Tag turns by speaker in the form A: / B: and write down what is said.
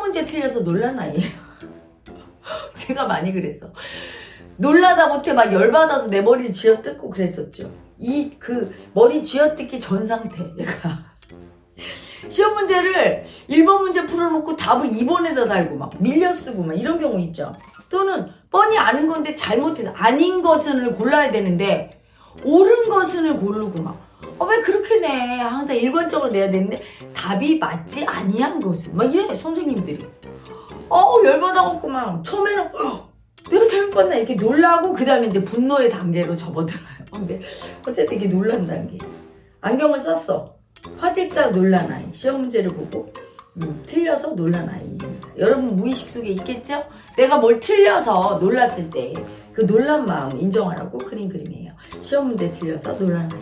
A: 문제 틀려서 놀란 아이예요. 제가 많이 그랬어. 놀라다 못해 막 열받아서 내 머리를 쥐어뜯고 그랬었죠. 이 그 머리 쥐어뜯기 전 상태 얘가. 시험 문제를 1번 문제 풀어놓고 답을 2번에다 달고 막 밀려 쓰고 막 이런 경우 있죠. 또는 뻔히 아는 건데 잘못해서 아닌 것을 골라야 되는데 옳은 것을 고르고 막 어, 왜 그렇게 내? 항상 일관적으로 내야 되는데 답이 맞지 아니한 것을 막 이래 선생님들이. 어우 열받아갖고 막 처음에는 "헉, 내가 잘못 봤나? 이렇게 놀라고 그 다음에 이제 분노의 단계로 접어들어요. 근데 어쨌든 이렇게 놀란 단계. 안경을 썼어. 화들짝 놀란 아이. 시험 문제를 보고 음, 틀려서 놀란 아이 여러분 무의식 속에 있겠죠? 내가 뭘 틀려서 놀랐을 때 그 놀란 마음 인정하라고 그린 그림이에요. 시험 문제 틀려서 놀란 아이